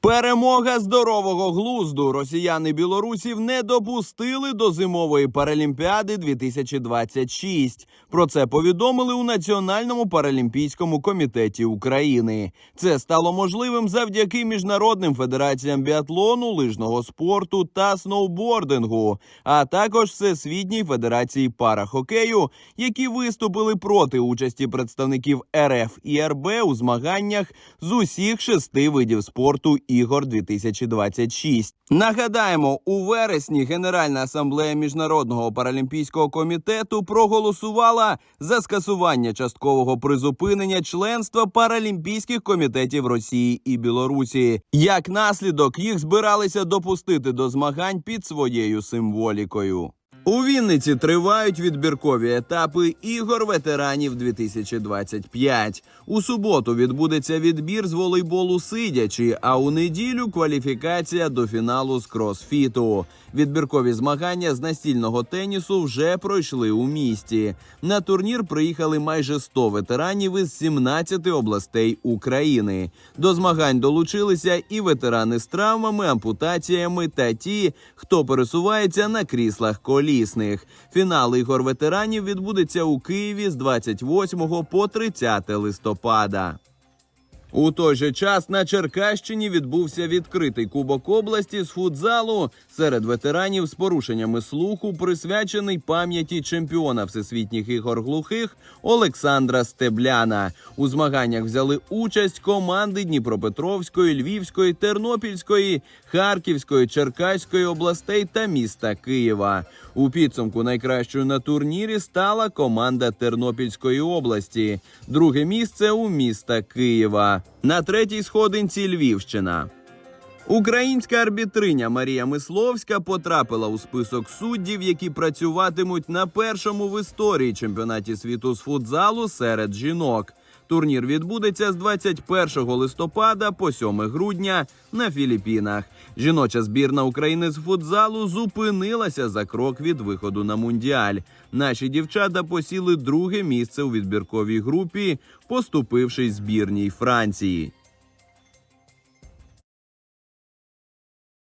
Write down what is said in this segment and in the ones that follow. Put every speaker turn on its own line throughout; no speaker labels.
Перемога здорового глузду. Росіяни білорусів не допустили до зимової паралімпіади 2026. Про це повідомили у Національному паралімпійському комітеті України. Це стало можливим завдяки міжнародним федераціям біатлону, лижного спорту та сноубордингу, а також Всесвітній федерації парахокею, які виступили проти участі представників РФ і РБ у змаганнях з усіх шести видів спорту ігор 2026. Нагадаємо, у вересні Генеральна асамблея міжнародного паралімпійського комітету проголосувала за скасування часткового призупинення членства паралімпійських комітетів Росії і Білорусі. Як наслідок їх збиралися допустити до змагань під своєю символікою. У Вінниці тривають відбіркові етапи ігор ветеранів 2025. У суботу відбудеться відбір з волейболу сидячи, а у неділю кваліфікація до фіналу з кросфіту. Відбіркові змагання з настільного тенісу вже пройшли у місті. На турнір приїхали майже 100 ветеранів із 17 областей України. До змагань долучилися і ветерани з травмами, ампутаціями та ті, хто пересувається на кріслах колісних. Фінал ігор ветеранів відбудеться у Києві з 28 по 30 листопада. У той же час на Черкащині відбувся відкритий кубок області з футзалу серед ветеранів з порушеннями слуху, присвячений пам'яті чемпіона всесвітніх ігор глухих Олександра Стебляна. У змаганнях взяли участь команди Дніпропетровської, Львівської, Тернопільської, Харківської, Черкаської областей та міста Києва. У підсумку найкращою на турнірі стала команда Тернопільської області. Друге місце у міста Києва. На третій сходинці Львівщина. Українська арбітриня Марія Мисловська потрапила у список суддів, які працюватимуть на першому в історії чемпіонаті світу з футзалу серед жінок. Турнір відбудеться з 21 листопада по 7 грудня на Філіппінах. Жіноча збірна України з футзалу зупинилася за крок від виходу на мундіаль. Наші дівчата посіли друге місце у відбірковій групі, поступившись збірній Франції.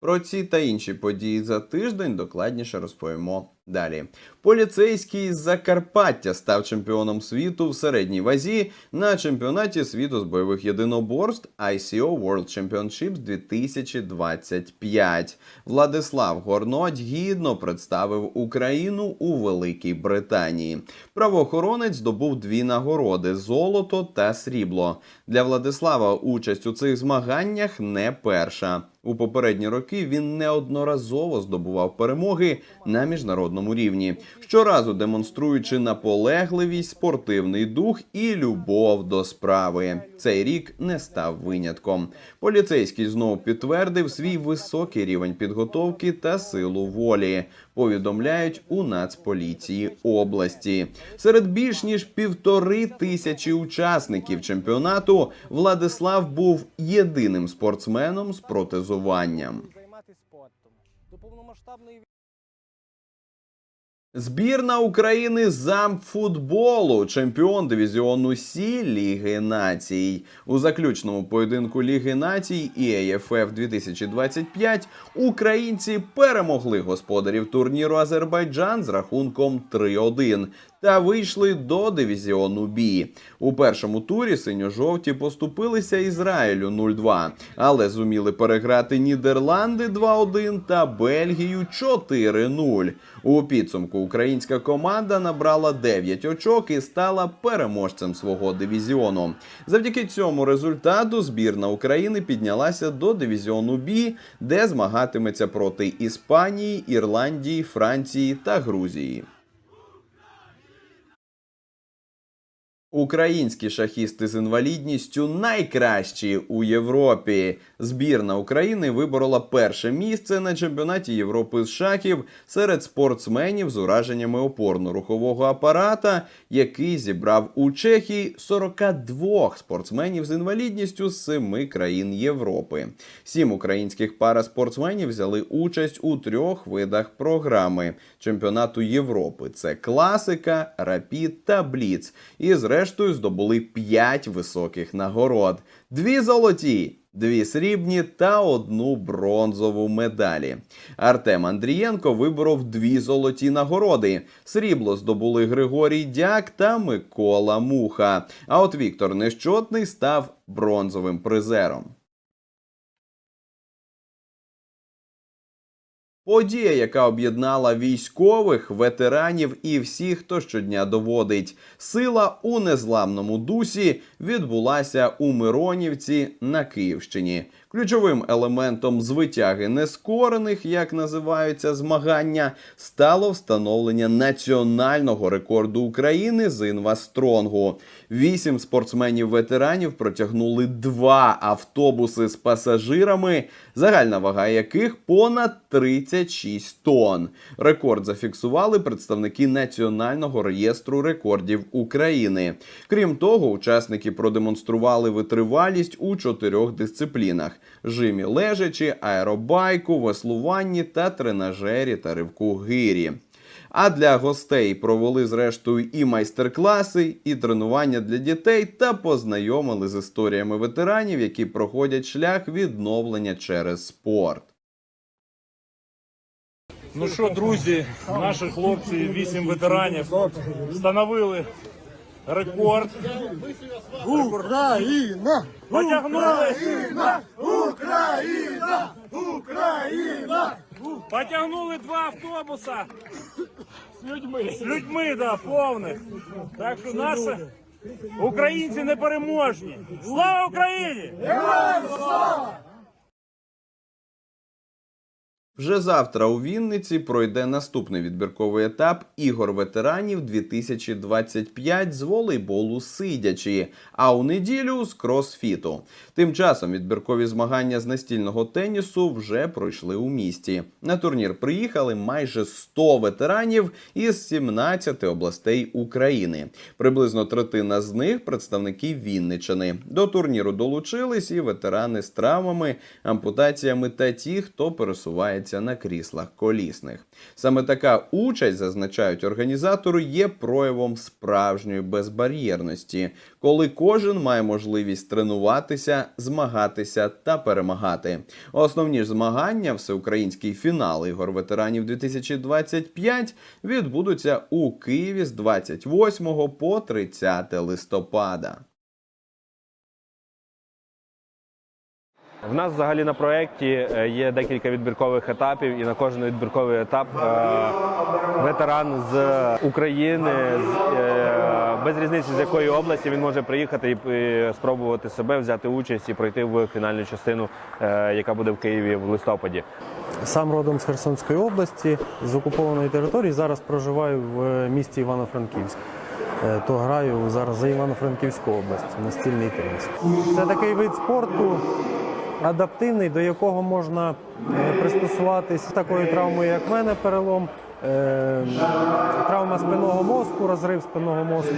Про ці та інші події за тиждень докладніше розповімо далі. Поліцейський з Закарпаття став чемпіоном світу в середній вазі на чемпіонаті світу з бойових єдиноборств ICO World Championships 2025. Владислав Горнодь гідно представив Україну у Великій Британії. Правоохоронець здобув дві нагороди: золото та срібло. Для Владислава участь у цих змаганнях не перша. У попередні роки він неодноразово здобував перемоги на міжнародному рівні, щоразу демонструючи наполегливість, спортивний дух і любов до справи. Цей рік не став винятком. Поліцейський знов підтвердив свій високий рівень підготовки та силу волі. Повідомляють у Нацполіції області. Серед більш ніж півтори тисячі учасників чемпіонату Владислав був єдиним спортсменом з протезуванням. Збірна України замфутболу, чемпіон дивізіону Сі Ліги Націй. У заключному поєдинку Ліги Націй і АФФ 2025 українці перемогли господарів турніру Азербайджан з рахунком 3-1 та вийшли до дивізіону Бі. У першому турі синьо-жовті поступилися Ізраїлю 0-2, але зуміли переграти Нідерланди 2-1 та Бельгію 4-0. У підсумку українська команда набрала 9 очок і стала переможцем свого дивізіону. Завдяки цьому результату збірна України піднялася до дивізіону Бі, де змагатиметься проти Іспанії, Ірландії, Франції та Грузії. Українські шахісти з інвалідністю найкращі у Європі. Збірна України виборола перше місце на чемпіонаті Європи з шахів серед спортсменів з ураженнями опорно-рухового апарата, який зібрав у Чехії 42 спортсменів з інвалідністю з семи країн Європи. Сім українських параспортсменів взяли участь у трьох видах програми чемпіонату Європи: це класика, рапід та бліц. І зрештою здобули 5 високих нагород: дві золоті. Дві срібні та одну бронзову медалі. Артем Андрієнко виборов дві золоті нагороди. Срібло здобули Григорій Дяк та Микола Муха. А от Віктор Нещотний став бронзовим призером. Подія, яка об'єднала військових, ветеранів і всіх, хто щодня доводить. Сила у незламному дусі відбулася у Миронівці на Київщині. Ключовим елементом звитяги нескорених, як називаються змагання, стало встановлення національного рекорду України з інвастронгу. Вісім спортсменів-ветеранів протягнули два автобуси з пасажирами, загальна вага яких понад 36 тонн. Рекорд зафіксували представники Національного реєстру рекордів України. Крім того, учасники продемонстрували витривалість у чотирьох дисциплінах: жимі лежачі, аеробайку, веслуванні та тренажері та ривку гирі. А для гостей провели зрештою і майстер-класи, і тренування для дітей та познайомили з історіями ветеранів, які проходять шлях відновлення через спорт.
Ну що, друзі, наші хлопці, вісім ветеранів, встановили рекорд.
Україна!
Потягнули,
Україна! Україна!
потягнули два автобуса з людьми, з людьми, да, повних. Так що наші українці непереможні. Слава Україні!
Вже завтра у Вінниці пройде наступний відбірковий етап ігор ветеранів 2025 з волейболу сидячі, а у неділю з кросфіту. Тим часом відбіркові змагання з настільного тенісу вже пройшли у місті. На турнір приїхали майже 100 ветеранів із 17 областей України. Приблизно третина з них представники Вінничини. До турніру долучились і ветерани з травмами, ампутаціями та ті, хто пересувається на кріслах колісних. Саме така участь, зазначають організатори, є проявом справжньої безбар'єрності, коли кожен має можливість тренуватися, змагатися та перемагати. Основні ж змагання, всеукраїнський фінал ігор ветеранів 2025 відбудуться у Києві з 28 по 30 листопада.
В нас взагалі на проєкті е, є декілька відбіркових етапів, і на кожен відбірковий етап е, ветеран з України, е, без різниці з якої області він може приїхати і спробувати себе, взяти участь і пройти в фінальну частину, яка буде в Києві в листопаді.
Сам родом з Херсонської області, з окупованої території. Зараз проживаю в місті Івано-Франківськ. То граю зараз за Івано-Франківську область, настільний теніс. Це такий вид спорту адаптивний, до якого можна е, пристосуватись такою травмою, як в мене, перелом. е, Травма спинного мозку, розрив спинного мозку,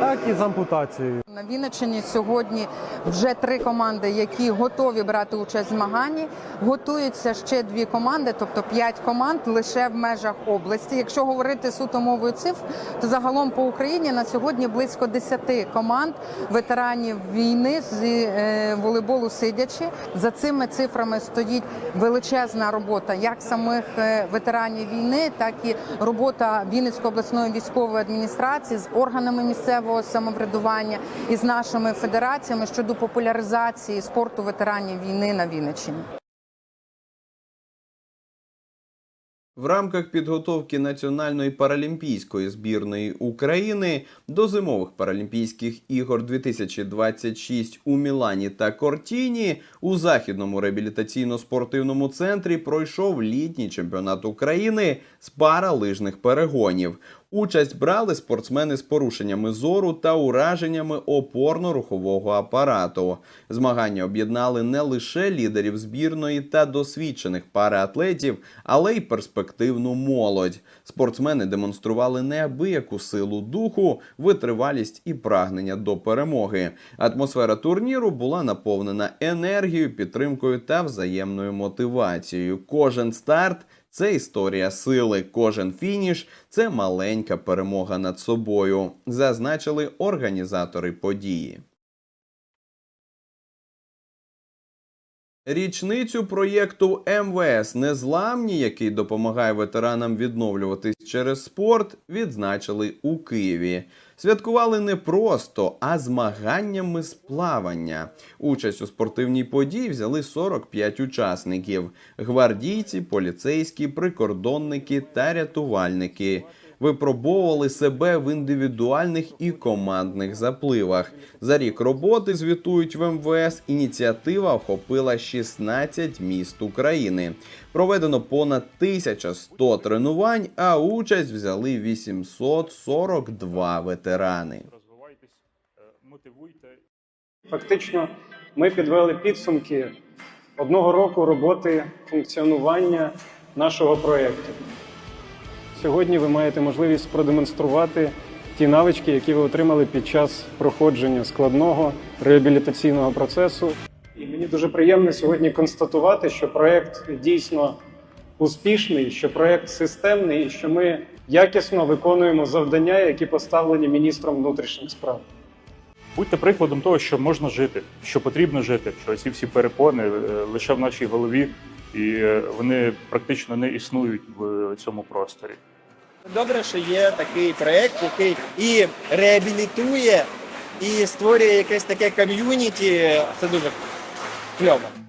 так і з ампутацією.
На Вінниччині сьогодні вже три команди, які готові брати участь в змаганні. Готуються ще дві команди, тобто п'ять команд лише в межах області. Якщо говорити суто мовою цифр, то загалом по Україні на сьогодні близько 10 команд ветеранів війни з е, волейболу сидячи. За цими цифрами стоїть величезна робота як самих е, ветеранів війни, так і робота Вінницької обласної військової адміністрації з органами місцевого самоврядування і з нашими федераціями щодо популяризації спорту ветеранів війни на Вінниччині.
В рамках підготовки національної паралімпійської збірної України до зимових паралімпійських ігор 2026 у Мілані та Кортіні у західному реабілітаційно-спортивному центрі пройшов літній чемпіонат України з паралижних перегонів. Участь брали спортсмени з порушеннями зору та ураженнями опорно-рухового апарату. Змагання об'єднали не лише лідерів збірної та досвідчених параатлетів, але й перспективну молодь. Спортсмени демонстрували неабияку силу духу, витривалість і прагнення до перемоги. Атмосфера турніру була наповнена енергією, підтримкою та взаємною мотивацією. Кожен старт це історія сили, кожен фініш це маленька перемога над собою, зазначили організатори події. Річницю проєкту МВС Незламні, який допомагає ветеранам відновлюватись через спорт, відзначили у Києві. Святкували не просто, а змаганнями з плавання. Участь у спортивній події взяли 45 учасників: гвардійці, поліцейські, прикордонники та рятувальники. Випробовували себе в індивідуальних і командних запливах. За рік роботи звітують в МВС. Ініціатива охопила 16 міст України. Проведено понад 1100 тренувань, а участь взяли 842 ветерани.
Е,
Фактично, ми підвели підсумки одного року роботи функціонування нашого проєкту. Сьогодні ви маєте можливість продемонструвати ті навички, які ви отримали під час проходження складного реабілітаційного процесу. І мені дуже приємно сьогодні констатувати, що проєкт дійсно успішний, що проєкт системний, і що ми якісно виконуємо завдання, які поставлені міністром внутрішніх справ.
Будьте прикладом того, що можна жити, що потрібно жити, що ці всі перепони е, лише в нашій голові, і е, вони практично не існують в цьому просторі.
Добре, що є такий проект, який і реабілітує, і створює якесь таке ком'юніті. Це дуже кльово.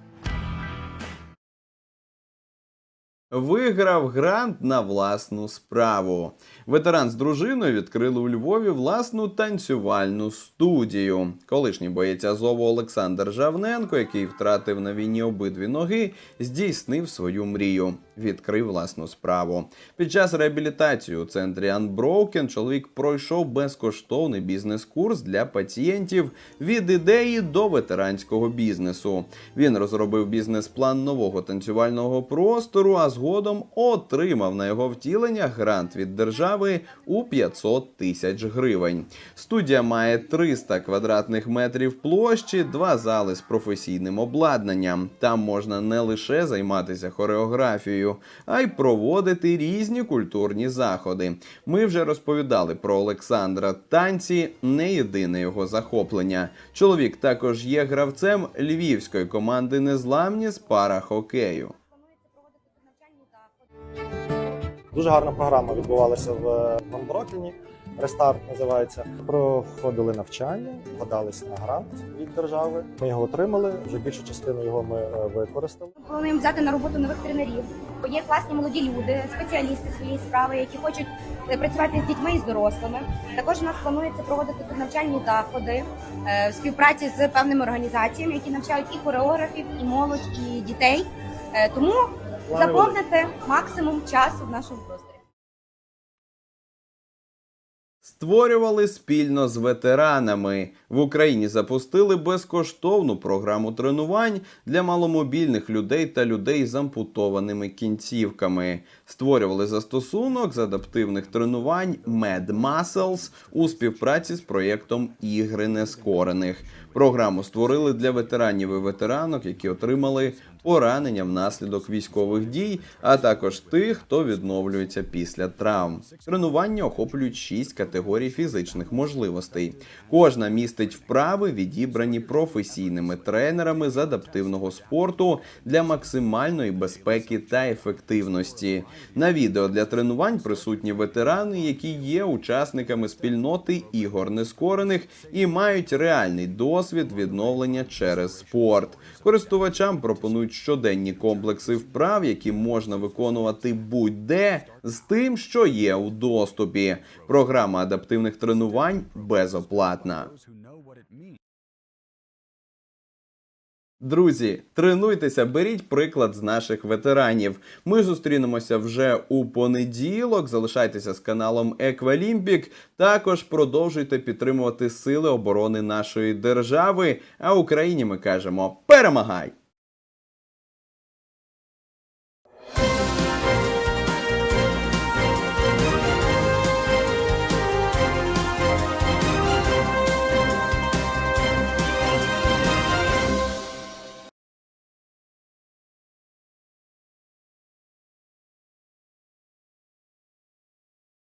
Виграв грант на власну справу. Ветеран з дружиною відкрили у Львові власну танцювальну студію. Колишній боєць Азову Олександр Жавненко, який втратив на війні обидві ноги, здійснив свою мрію. Відкрив власну справу. Під час реабілітації у центрі Unbroken чоловік пройшов безкоштовний бізнес-курс для пацієнтів від ідеї до ветеранського бізнесу. Він розробив бізнес-план нового танцювального простору, а згодом отримав на його втілення грант від держави у 500 тисяч гривень. Студія має 300 квадратних метрів площі, два зали з професійним обладнанням. Там можна не лише займатися хореографією, а й проводити різні культурні заходи. Ми вже розповідали про Олександра. Танці не єдине його захоплення. Чоловік також є гравцем львівської команди Незламні з парахокею.
Дуже гарна програма відбувалася в Ванброкені. Рестарт називається. Проходили навчання, подались на грант від держави. Ми його отримали. Вже більшу частину його ми е, використали.
Плануємо взяти на роботу нових тренерів. Є класні молоді люди, спеціалісти своєї справи, які хочуть е, працювати з дітьми і з дорослими. Також у нас планується проводити тут навчальні заходи е, в співпраці з певними організаціями, які навчають і хореографів, і молодь, і дітей. Е, Тому заповнити максимум часу в нашому просторі.
Створювали спільно з ветеранами. В Україні запустили безкоштовну програму тренувань для маломобільних людей та людей з ампутованими кінцівками. Створювали застосунок з адаптивних тренувань Mad Muscles у співпраці з проєктом Ігри Нескорених. Програму створили для ветеранів і ветеранок, які отримали поранення внаслідок військових дій, а також тих, хто відновлюється після травм. Тренування охоплюють шість категорій фізичних можливостей. Кожна містить вправи, відібрані професійними тренерами з адаптивного спорту для максимальної безпеки та ефективності. На відео для тренувань присутні ветерани, які є учасниками спільноти ігор нескорених і мають реальний досвід відновлення через спорт. Користувачам пропонують щоденні комплекси вправ, які можна виконувати будь-де з тим, що є у доступі. Програма адаптивних тренувань безоплатна. Друзі, тренуйтеся, беріть приклад з наших ветеранів. Ми зустрінемося вже у понеділок. Залишайтеся з каналом Еквалімпік. Також продовжуйте підтримувати сили оборони нашої держави. А Україні ми кажемо: перемагай!